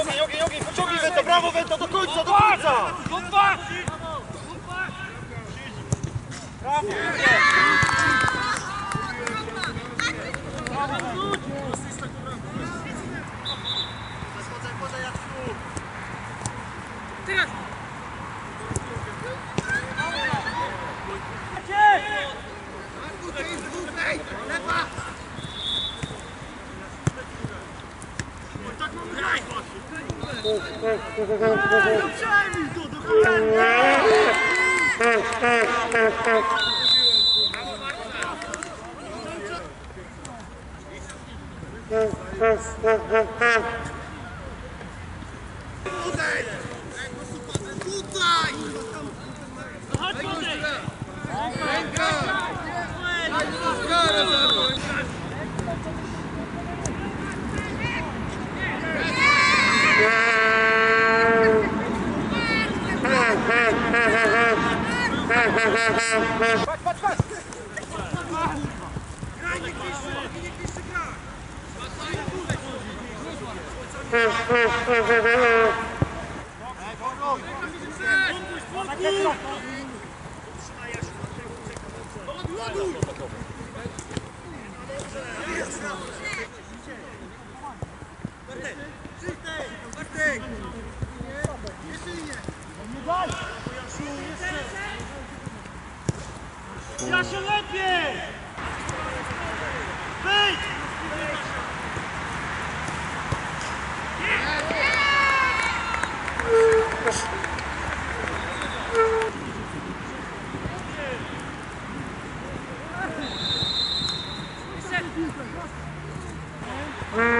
Ogień, ogień, ogień, pociągnij Wento, brawo Wento, do końca, do końca! Brawo! Udaj! Patrz, patrz, patrz! Graj, nie kliszczy, nie kliszczy graj! Ładuj! Ładuj! Ja się lepiej! Wyjdź! Mm.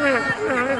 嗯好玩儿